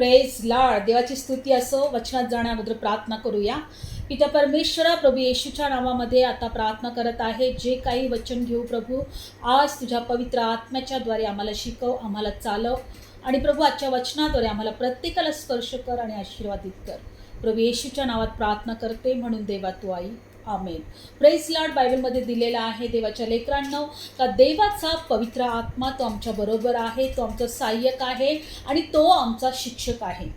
Praise लाड देवाची स्तुती असो वचनात जाण्या प्रार्थना करूया. पिता परमेश्वरा प्रभू येशूच्या नावामध्ये आता प्रार्थना करत आहे. जे काही वचन घेऊ प्रभू आज तुझ्या पवित्र आत्म्याच्याद्वारे आम्हाला शिकव आम्हाला चालव. आणि प्रभू आजच्या वचनाद्वारे आम्हाला प्रत्येकाला स्पर्श कर आणि आशीर्वादित कर. प्रभू येशूच्या नावात प्रार्थना करते म्हणून देवा तू आई. आमेन. प्रेस लॉर्ड बायबलमध्ये दिलेला आहे देवाच्या लेकरांनो का देवाचा पवित्र आत्मा तो आमच्या बरोबर आहे तो आमचा सहाय्यक आहे आणि तो आमचा शिक्षक आहे.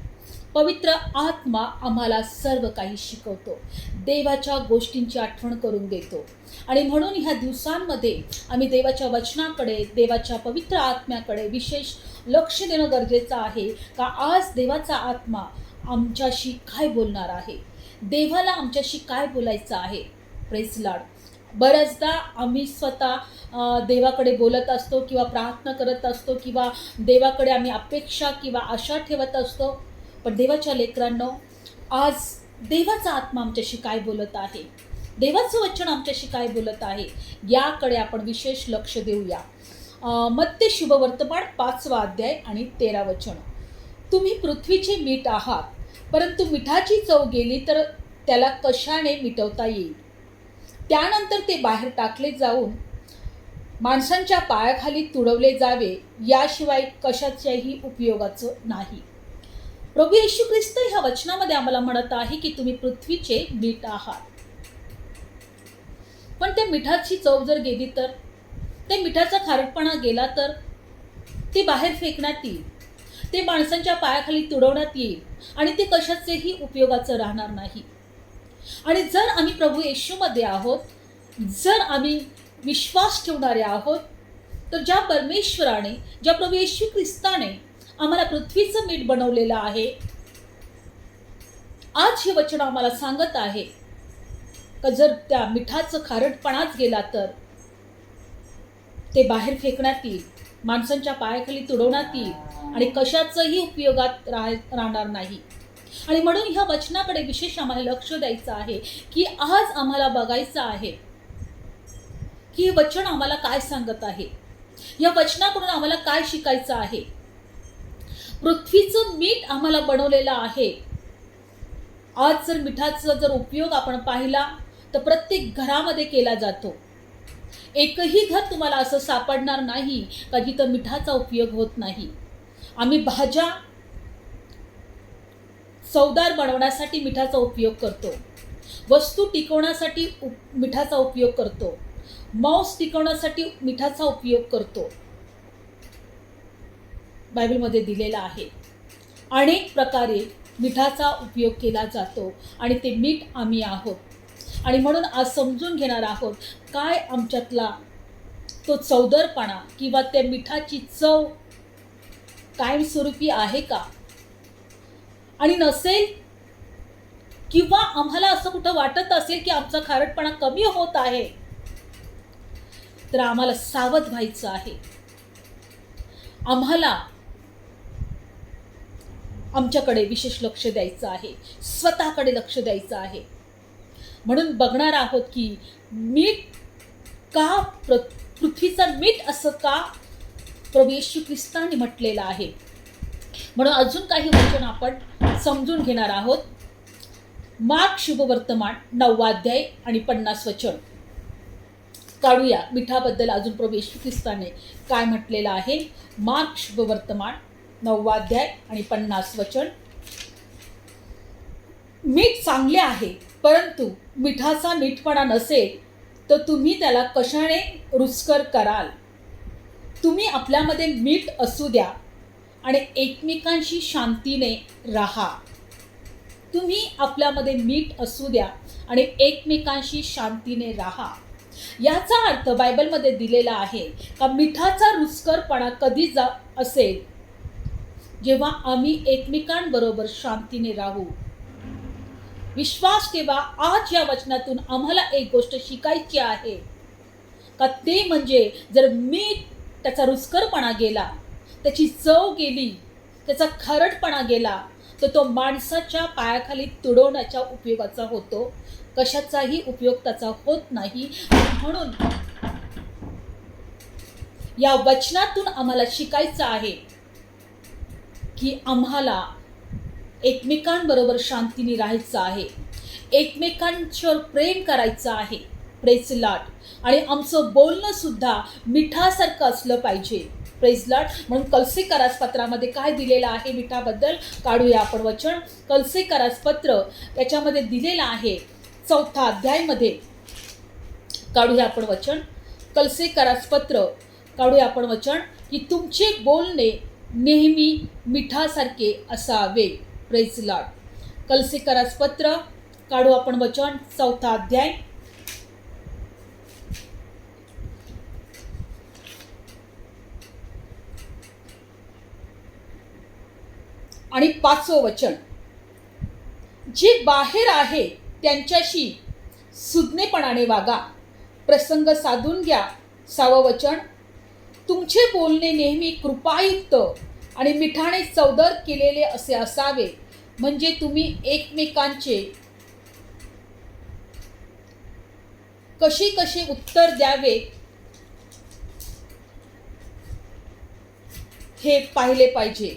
पवित्र आत्मा आम्हाला सर्व काही शिकवतो. देवाच्या गोष्टींची आठवण करून देतो. आणि म्हणून ह्या दिवसांमध्ये आम्ही देवाच्या वचनाकडे देवाच्या पवित्र आत्म्याकडे विशेष लक्ष देणं गरजेचं आहे का आज देवाचा आत्मा आमच्याशी काय बोलणार आहे? देवाला आमच्याशी काय बोलायचं आहे? प्रेस लाड बऱ्याचदा आम्ही स्वतः देवाकडे बोलत असतो किंवा प्रार्थना करत असतो किंवा देवाकडे आम्ही अपेक्षा किंवा आशा ठेवत असतो. पण देवाच्या लेकरांनो आज देवाचा आत्मा आमच्याशी काय बोलत आहे? देवाचं वचन आमच्याशी काय बोलत आहे? याकडे आपण विशेष लक्ष देऊया. मत्ते शुभवर्तमान पाचवा अध्याय आणि तेरा वचन. तुम्ही पृथ्वीचे मीठ आहात. परंतु मिठाची चव गेली तर त्याला कशाने मिटवता येईल? त्यानंतर ते बाहेर टाकले जाऊन माणसांच्या पायाखाली तुडवले जावे याशिवाय कशाच्याही उपयोगाचं नाही. प्रभू येशू ख्रिस्त ह्या वचनामध्ये आम्हाला म्हणत आहे की तुम्ही पृथ्वीचे मीठ आहात. पण त्या मिठाची चव जर गेली तर ते मिठाचा खारटपणा गेला तर ती बाहेर फेकण्यात येईल. ते माणसांच्या पायाखाली तुडवण्यात येईल आणि ते कशाचेही उपयोगाचं राहणार नाही. आणि जर आम्ही प्रभू येशूमध्ये आहोत जर आम्ही विश्वास ठेवणारे आहोत तर ज्या परमेश्वराने ज्या प्रभू येशू ख्रिस्ताने आम्हाला पृथ्वीचं मीठ बनवलेलं आहे आज हे वचन आम्हाला सांगत आहे. का जर त्या मिठाचं खारटपणाच गेला तर ते बाहेर फेकण्यात येईल. माणसांच्या पायाखाली तुडवण्यात येईल आणि कशाचंही उपयोगात राह राहणार नाही. आणि म्हणून ह्या वचनाकडे विशेष आम्हाला लक्ष द्यायचं आहे की आज आम्हाला बघायचं आहे की हे वचन आम्हाला काय सांगत आहे. या वचनाकडून आम्हाला काय शिकायचं आहे? पृथ्वीचं मीठ आम्हाला बनवलेलं आहे. आज जर मिठाचा जर उपयोग आपण पाहिला तर प्रत्येक घरामध्ये केला जातो. एकही घर तुम्हाला असं सापडणार नाही. का जिथं मिठाचा उपयोग होत नाही. आम्ही भाज्या चवदार बनवण्यासाठी मिठाचा उपयोग करतो. वस्तू टिकवण्यासाठी उप मिठाचा उपयोग करतो. मांस टिकवण्यासाठी मिठाचा उपयोग करतो. बायबलमध्ये दिलेला आहे. अनेक प्रकारे मिठाचा उपयोग केला जातो आणि ते मीठ आम्ही आहोत. आणि म्हणून आज समजून घेणार आहोत काय आमच्यातला तो चौदरपणा किंवा त्या मिठाची चव कायमस्वरूपी आहे का? आणि नसेल किंवा आम्हाला असं कुठं वाटत असेल की आमचा खारटपणा कमी होत आहे तर आम्हाला सावध व्हायचं आहे. आम्हाला आमच्याकडे विशेष लक्ष द्यायचं आहे स्वतःकडे लक्ष द्यायचं आहे. म्हणून बघणार आहोत की मीठ का प्र पृथ्वीचं मीठ असं का प्रभू येशू ख्रिस्ताने म्हटलेलं आहे? म्हणून अजून काही वचन आपण समजून घेणार आहोत. मार्क शुभवर्तमान नववाध्याय आणि पन्नास वचन. काढूया. मिठाबद्दल अजून प्रभू येशू ख्रिस्ताने काय म्हटलेलं आहे? मार्क शुभवर्तमान नववाध्याय आणि पन्नास वचन. मीठ चांगले आहे परंतु मिठाचा मीठपणा नसेल तर तुम्ही त्याला कशाने रुचकर कराल? तुम्ही आपल्यामध्ये मीठ असू द्या आणि एकमेकांशी शांतीने राहा. तुम्ही आपल्यामध्ये मीठ असू द्या आणि एकमेकांशी शांतीने राहा. याचा अर्थ बायबलमध्ये दिलेला आहे का मिठाचा रुचकरपणा कधी जा असेल? जेव्हा आम्ही एकमेकांबरोबर शांतीने राहू विश्वास ठेवा आज या वचनातून आम्हाला एक गोष्ट शिकायची आहे. का ते म्हणजे जर मीठ त्याचा रुचकरपणा गेला त्याची चव गेली त्याचा खारटपणा गेला तर तो माणसाच्या पायाखाली तुडवण्याच्या उपयोगाचा होतो. कशाचाही उपयोग त्याचा होत नाही. म्हणून या वचनातून आम्हाला शिकायचं आहे की आम्हाला एकमेकांबरोबर शांतीने राहायचं आहे. एकमेकांच्यावर प्रेम करायचं आहे. प्रेसलाट आणि आमचं बोलणं सुद्धा मिठासारखं असलं पाहिजे. प्रेसलाट म्हणून कलसे पत्रामध्ये काय दिलेलं आहे मिठाबद्दल काढूया आपण वचन. कलसे पत्र त्याच्यामध्ये दिलेलं आहे. चौथा अध्यायमध्ये काढूया आपण वचन. कलसे पत्र काढूया आपण वचन की तुमचे बोलणे नेहमी मिठासारखे असावे. प्रेस लॉर्ड कलसीकरास पत्र काढू आपण वचन चौथा अध्याय. आणि पाचवं वचन. जे बाहेर आहे त्यांच्याशी सुज्ञेपणाने वागा. प्रसंग साधून घ्या. सावं वचन. तुमचे बोलणे नेहमी कृपायुक्त आणि मिठाने चौदर केलेले असे असावे. म्हणजे तुम्ही एकमेकांचे कशी कशी उत्तर द्यावे हे पाहिले पाहिजे.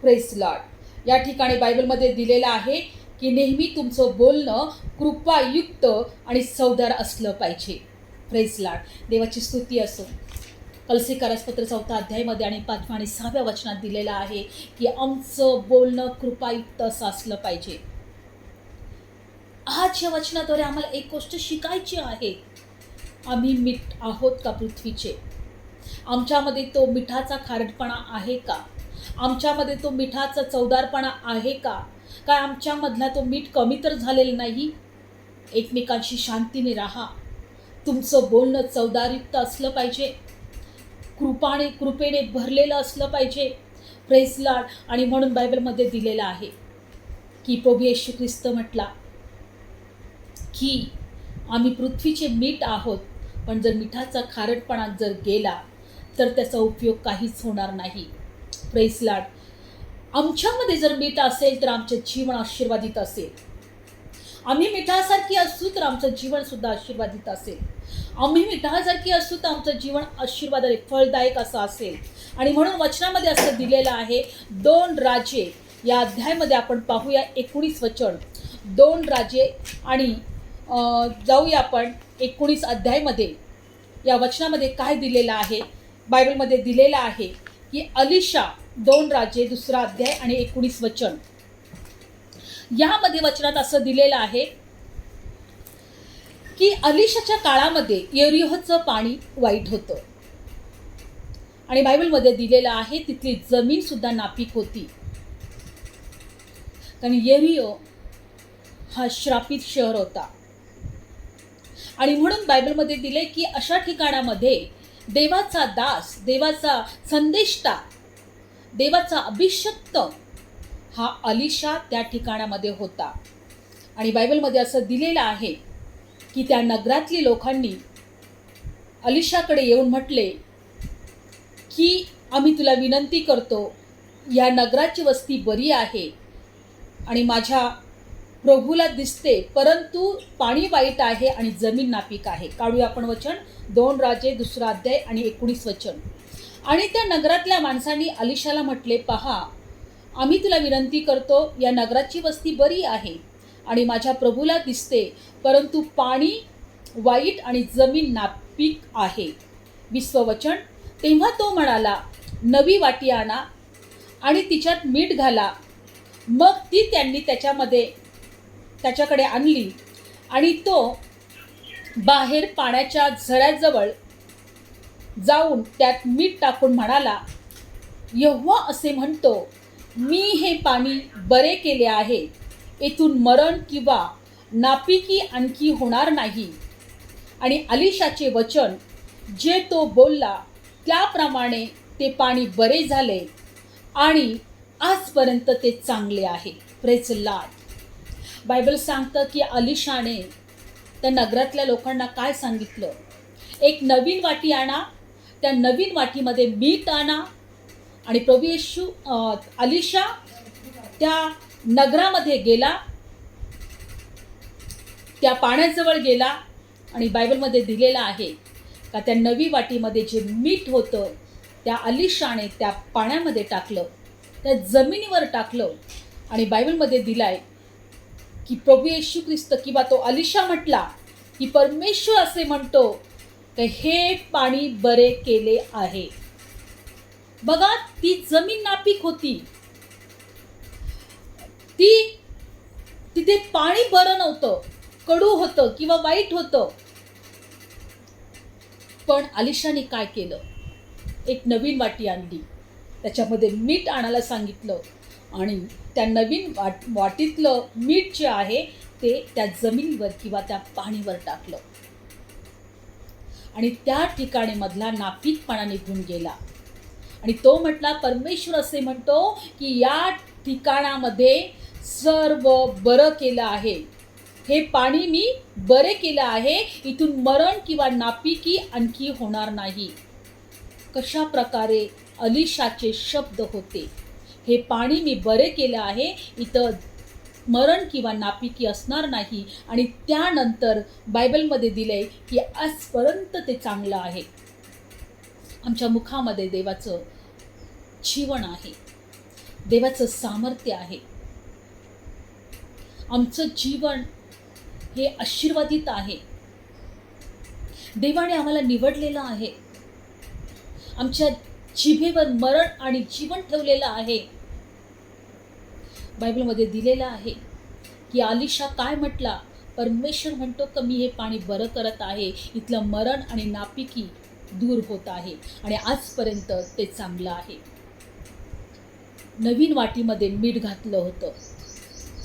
प्रेस या ठिकाणी बायबलमध्ये दिलेलं आहे की नेहमी तुमचं बोलणं कृपायुक्त आणि सौदार असलं पाहिजे. प्रेस देवाची स्तुती असो. कलसीकारासपत्र चौथा अध्यायमध्ये आणि पाचव्या आणि सहाव्या वचनात दिलेलं आहे की आमचं बोलणं कृपायुक्त असं असलं पाहिजे. आज या वचनाद्वारे आम्हाला एक गोष्ट शिकायची आहे. आम्ही मीठ आहोत का पृथ्वीचे? आमच्यामध्ये तो मिठाचा खारटपणा आहे का? आमच्यामध्ये तो मिठाचा चवदारपणा आहे का? काय आमच्यामधला तो मीठ कमी तर झालेलं नाही? एकमेकांशी शांतीने राहा. तुमचं बोलणं चवदारयुक्त असलं पाहिजे. कृपाने कृपेने भरलेलं असलं पाहिजे. प्रेसलाड आणि म्हणून बायबलमध्ये दिलेलं आहे की प्रभू येशू ख्रिस्त म्हटला की आम्ही पृथ्वीचे मीठ आहोत पण जर मिठाचा खारटपणा जर गेला तर त्याचा उपयोग काहीच होणार नाही. प्रेसलाड आमच्यामध्ये जर मीठ असेल तर आमचं जीवन आशीर्वादित असेल. आम्ही मिठासारखी असू तर आमचं जीवनसुद्धा आशीर्वादित असेल. आम्ही मिठासारखी असू तर आमचं जीवन आशीर्वाद फळदायक असं असेल. आणि म्हणून वचनामध्ये असं दिलेलं आहे दोन राजे या अध्यायामध्ये आपण पाहूया एकोणीस वचन. दोन राजे आणि जाऊया आपण एकोणीस अध्यायमध्ये. या वचनामध्ये काय दिलेलं आहे? बायबलमध्ये दिलेलं आहे की अलिशा दोन राजे दुसरा अध्याय आणि एकोणीस वचन. यामध्ये वचनात असं दिलेलं आहे की अलिशाच्या काळामध्ये येरिहोचं पाणी वाईट होतं. आणि बायबलमध्ये दिलेलं आहे तिथली जमीन सुद्धा नापीक होती. कारण येरिओ हा श्रापित शहर होता. आणि म्हणून बायबलमध्ये दिले की अशा ठिकाणामध्ये देवाचा दास देवाचा संदेशता देवाचा अभिषक्त हा अलिशा त्या ठिकाणामध्ये होता. आणि बायबलमध्ये असं दिलेलं आहे की त्या नगरातली लोकांनी अलिशाकडे येऊन म्हटले की आम्ही तुला विनंती करतो या नगराची वस्ती बरी आहे आणि माझ्या प्रभूला दिसते परंतु पाणी वाईट आहे आणि जमीन नापीक आहे. काढूया आपण वचन. दोन राजे दुसरा अध्याय आणि एकोणीस वचन. आणि त्या नगरातल्या माणसांनी अलिशाला म्हटले पहा आम्ही तुला विनंती करतो या नगराची वस्ती बरी आहे. आणि माझ्या प्रभूला दिसते परंतु पाणी वाईट आणि जमीन नापीक आहे. विश्ववचन तेव्हा तो म्हणाला नवी वाटी आणा. आणि तिच्यात मीठ घाला. मग ती त्यांनी त्याच्यामध्ये त्याच्याकडे आणली. आणि तो बाहेर पाण्याच्या झऱ्याजवळ जाऊन त्यात मीठ टाकून म्हणाला यव्हा असे म्हणतो मी हे पाणी बरे केले आहे. येथून मरण किंवा नापिकी आणखी होणार नाही. आणि अलिशाचे वचन जे तो बोलला त्याप्रमाणे ते पाणी बरे झाले आणि आजपर्यंत ते चांगले आहे. प्रेच लाड बायबल सांगतं की अलिशाने त्या नगरातल्या लोकांना काय सांगितलं? एक नवीन वाटी आणा त्या नवीन वाटीमध्ये मीठ आणा आणि प्रभू येशू अलिशा त्या नगरामध्ये गेला त्या पाण्याजवळ गेला आणि बायबलमध्ये दिलेलं आहे का त्या नवी वाटीमध्ये जे मीठ होतं त्या अलिशाने त्या पाण्यामध्ये टाकलं त्या जमिनीवर टाकलं आणि बायबलमध्ये दिलाय की प्रभू येशू ख्रिस्त किंवा तो अलिशा म्हटला की परमेश्वर असे म्हणतो तर हे पाणी बरे केले आहे. बघा ती जमीन नापीक होती. ती तिथे पाणी बरं नव्हतं. कडू होतं किंवा वाईट होतं. पण अलिशाने काय केलं? एक नवीन वाटी आणली. त्याच्यामध्ये मीठ आणायला सांगितलं. आणि त्या नवीन वाट वाटीतलं मीठ जे आहे ते त्या जमिनीवर किंवा त्या पाणीवर टाकलं. आणि त्या ठिकाणी मधला नापीकपणा निघून गेला. आणि तो म्हटला परमेश्वर असे म्हणतो की या ठिकाणामध्ये सर्व बरं केलं आहे. हे पाणी मी बरे केलं आहे इथून मरण किंवा नापिकी आणखी होणार नाही. कशा प्रकारे अलिशाचे शब्द होते? हे पाणी मी बरे केलं आहे इथं मरण किंवा नापिकी असणार नाही. आणि त्यानंतर बायबलमध्ये दिलंय की आजपर्यंत ते चांगलं आहे. आमच्या मुखामध्ये देवाचं जीवन आहे. देवाचं सामर्थ्य आहे. आमचं जीवन हे आशीर्वादित आहे. देवाने आम्हाला निवडलेलं आहे. आमच्या जिभेवर मरण आणि जीवन ठेवलेलं आहे. बायबलमध्ये दिलेलं आहे की आलिशा काय म्हटला? परमेश्वर म्हणतो का मी हे पाणी बरं करत आहे. इथलं मरण आणि नापिकी दूर होत आहे आणि आजपर्यंत ते चांगलं आहे. नवीन वाटीमध्ये मीठ घातलं होतं.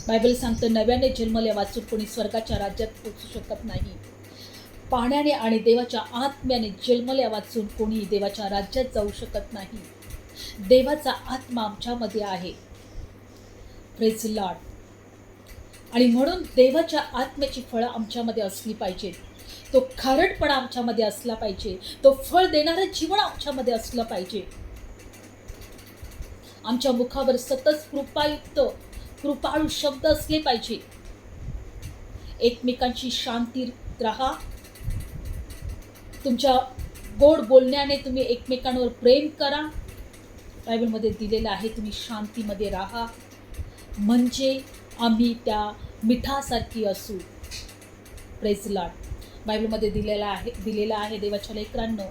बायबल सांगतं नव्याने जन्मल्या वाचून कोणी स्वर्गाच्या राज्यात पोचू शकत नाही. पाण्याने आणि देवाच्या आत्म्याने जन्मल्या वाचून कोणी देवाच्या राज्यात जाऊ शकत नाही. देवाचा आत्मा आमच्यामध्ये आहे. प्रेज लॉर्ड आणि म्हणून देवाच्या आत्म्याची फळं आमच्यामध्ये असली पाहिजेत तो खारटपणा आमच्यामध्ये असला पाहिजे. तो फळ देणारं जीवन आमच्यामध्ये असलं पाहिजे. आमच्या मुखावर सतत कृपायुक्त कृपाळू शब्द असले पाहिजे. एकमेकांची शांती राहा. तुमच्या गोड बोलण्याने तुम्ही एकमेकांवर प्रेम करा. बायबलमध्ये दिलेलं आहे तुम्ही शांतीमध्ये राहा. म्हणजे आम्ही त्या मिठासारखी असू. प्रेज बायबलमध्ये दिलेला आहे दिलेला आहे देवाच्या लेकरांनो.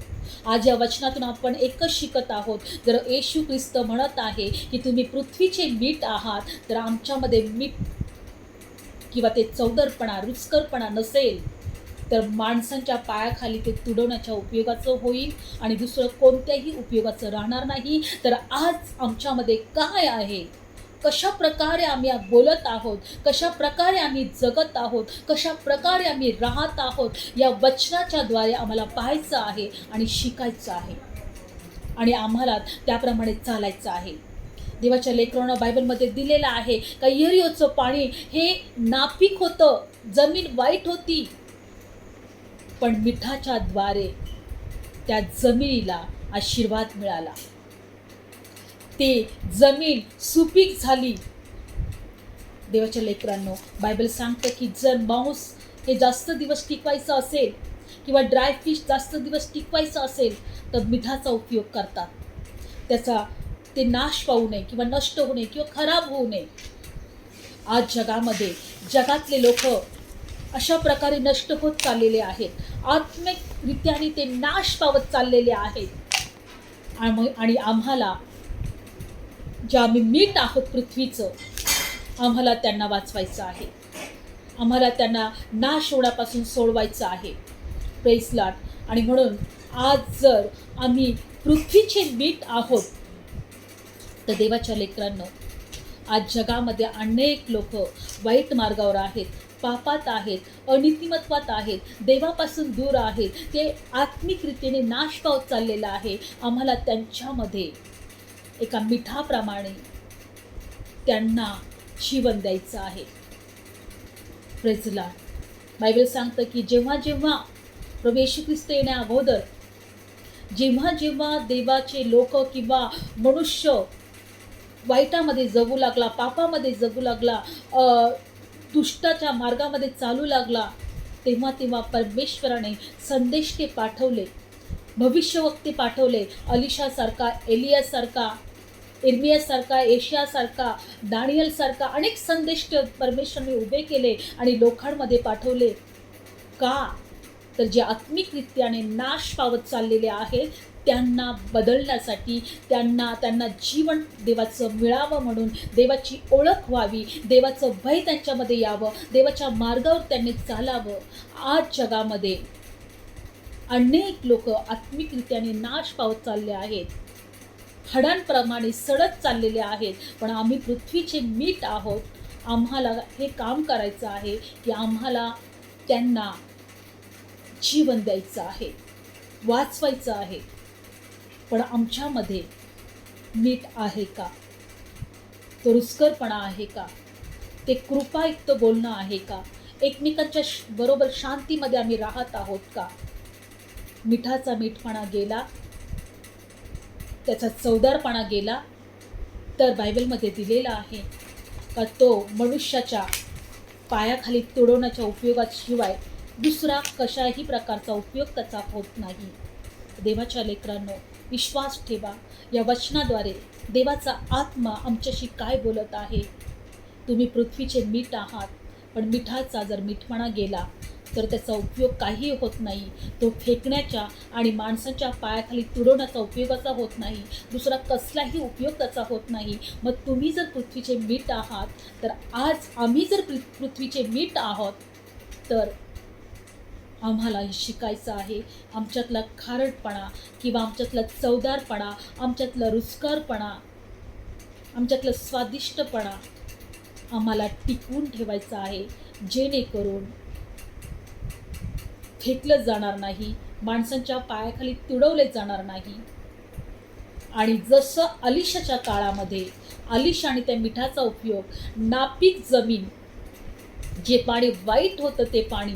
आज या वचनातून आपण एकच शिकत आहोत जर येशू ख्रिस्त म्हणत आहे की तुम्ही पृथ्वीचे मीठ आहात तर आमच्यामध्ये मीठ किंवा ते चौदरपणा रुचकरपणा नसेल तर माणसांच्या पायाखाली ते तुडवण्याच्या उपयोगाचं होईल आणि दुसरं कोणत्याही उपयोगाचं राहणार नाही. तर आज आमच्यामध्ये काय आहे? कशा प्रकारे आम्ही बोलत आहोत कशा प्रकारे आम्ही जगत आहोत कशा प्रकारे आम्ही राहत आहोत या वचनाच्या द्वारे आम्हाला पाहायचं आहे आणि शिकायचं आहे. आणि आम्हाला त्याप्रमाणे चालायचं आहे. देवाच्या लेकरांना बायबलमध्ये दिलेलं आहे का येरिओचं पाणी हे नापीक होतं जमीन वाईट होती. पण मिठाच्या द्वारे त्या जमिनीला आशीर्वाद मिळाला. ते जमीन सुपीक झाली. देवाच्या लेकरांनो बायबल सांगतं की जर मांस हे जास्त दिवस टिकवायचं असेल किंवा ड्राय फिश जास्त दिवस टिकवायचं असेल तर मिठाचा उपयोग करतात. त्याचा ते नाश पाहू नये किंवा नष्ट होऊ नये किंवा खराब होऊ नये. आज जगामध्ये जगातले लोक अशा प्रकारे नष्ट होत चाललेले आहेत. आत्मिकरित्याने ते नाश पावत चाललेले आहेत. आणि आम्हाला जे आम्ही मीठ आहोत पृथ्वीचं आम्हाला त्यांना वाचवायचं आहे. आम्हाला त्यांना नाश होण्यापासून सोडवायचं आहे. प्रेसलाट आणि म्हणून आज जर आम्ही पृथ्वीचे मीठ आहोत तर देवाच्या लेकरांनो आज जगामध्ये अनेक लोक वाईट मार्गावर आहेत पापात आहेत अनितिमत्वात आहेत देवापासून दूर आहेत ते आत्मिक रीतीने नाश पावत चाललेलं आहे. आम्हाला त्यांच्यामध्ये एका मिठाप्रमाणे त्यांना जीवन द्यायचं आहे. प्रेझला बायबल सांगतं की जेव्हा जेव्हा प्रवेशू ख्रिस्त येण्या अगोदर जेव्हा जेव्हा देवाचे लोक किंवा मनुष्य वाईटामध्ये जगू लागला पापामध्ये जगू लागला दुष्टाच्या मार्गामध्ये चालू लागला तेव्हा तेव्हा परमेश्वराने संदेश ते पाठवले. भविष्यवक्ती पाठवले अलिशासारखा एलियासारखा इर्मियासारखा एशियासारखा दानियलसारखा अनेक संदेश परमेश्वरने उभे केले आणि लोकांमध्ये पाठवले. का? तर जे आत्मिकरित्याने नाश पावत चाललेले आहेत त्यांना बदलण्यासाठी त्यांना त्यांना जीवन देवाचं मिळावं म्हणून देवाची ओळख व्हावी देवाचं भय त्यांच्यामध्ये यावं देवाच्या मार्गावर त्यांनी चालावं. आज जगामध्ये अनेक लोक आत्मिकरित्याने नाश पावत चालले आहेत. हडांप्रमाणे सडत चाललेले आहेत. पण आम्ही पृथ्वीचे मीठ आहोत. आम्हाला हे काम करायचं आहे की आम्हाला त्यांना जीवन द्यायचं आहे वाचवायचं आहे. पण आमच्यामध्ये मीठ आहे का? तो रुस्करपणा आहे का? ते कृपायुक्त बोलणं आहे का? एकमेकांच्या बरोबर शांतीमध्ये आम्ही राहत आहोत का? मिठाचा मीठपणा गेला त्याचा चवदारपणा गेला तर बायबलमध्ये दिलेला आहे का तो मनुष्याच्या पायाखाली तुडवण्याच्या उपयोगाशिवाय दुसरा कशाही प्रकारचा उपयोग त्याचा होत नाही. देवाच्या लेकरांनो विश्वास ठेवा. या वचनाद्वारे देवाचा आत्मा आमच्याशी काय बोलत आहे? तुम्ही पृथ्वीचे मीठ आहात पण मिठाचा जर मीठपणा गेला तर त्याचा उपयोग काही होत नाही. तो फेकण्याच्या आणि माणसाच्या पायाखाली तुडवण्याचा उपयोगाचा होत नाही. दुसरा कसलाही उपयोग त्याचा होत नाही. मग तुम्ही जर पृथ्वीचे मीठ आहात तर आज आम्ही जर पृथ्वीचे मीठ आहोत तर आम्हाला हे शिकायचं आहे. आमच्यातला खारटपणा किंवा आमच्यातला चवदारपणा आमच्यातला रुचकारपणा आमच्यातलं स्वादिष्टपणा आम्हाला टिकवून ठेवायचं आहे. जेणेकरून फेकलं जाणार नाही माणसांच्या पायाखाली तुडवले जाणार नाही. आणि जसं अलिशाच्या काळामध्ये अलिश आणि त्या मिठाचा उपयोग नापीक जमीन जे पाणी वाईट होतं ते पाणी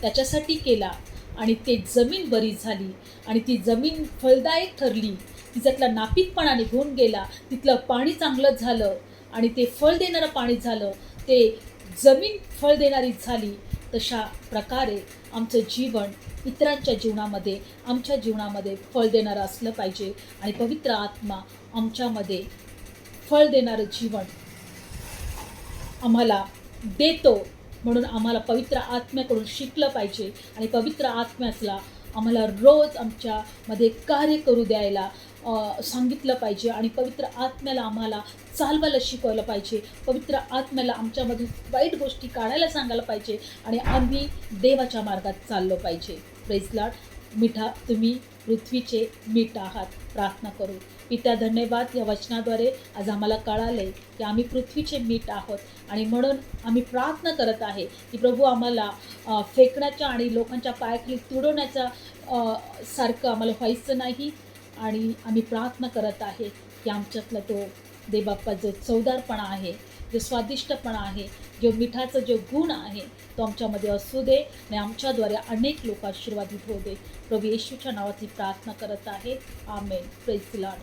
त्याच्यासाठी केला आणि ते जमीन बरी झाली आणि ती जमीन फळदायक ठरली. तिच्यातला नापीकपणा निघून गेला तिथलं पाणी चांगलं झालं आणि ते फळ देणारं पाणी झालं ते जमीन फळ देणारी झाली. तशा प्रकारे आमचं जीवन इतरांच्या जीवनामध्ये आमच्या जीवनामध्ये फळ देणारं असलं पाहिजे आणि पवित्र आत्मा आमच्यामध्ये फळ देणारं जीवन आम्हाला देतो म्हणून आम्हाला पवित्र आत्म्याकडून शिकलं पाहिजे आणि पवित्र आत्म्याला आम्हाला रोज आमच्यामध्ये कार्य करू द्यायला सांगितलं पाहिजे आणि पवित्र आत्म्याला आम्हाला चालवायला शिकवलं पाहिजे. पवित्र आत्म्याला आमच्यामध्ये वाईट गोष्टी काढायला सांगायला पाहिजे आणि आम्ही देवाच्या मार्गात चाललो पाहिजे. प्रेज मिठा तुम्ही पृथ्वीचे मीठ आहात. प्रार्थना करू. पित्या धन्यवाद या वचनाद्वारे आज आम्हाला कळाले की आम्ही पृथ्वीचे मीठ आहोत आणि म्हणून आम्ही प्रार्थना करत आहे की प्रभू आम्हाला फेकण्याच्या आणि लोकांच्या पायाखाली तुडवण्याचा सारखं आम्हाला व्हायचं नाही. आणि आम्ही प्रार्थना करत आहे की आमच्यातला तो देबाप्पा जो चवदारपणा आहे जो स्वादिष्टपणा आहे जो मिठाचा जो गुण आहे तो आमच्यामध्ये असू दे आणि आमच्याद्वारे अनेक लोक आशीर्वादित होऊ दे. प्रभू येशूच्या नावाची प्रार्थना करत आहे. आमेन. प्रेसिलाड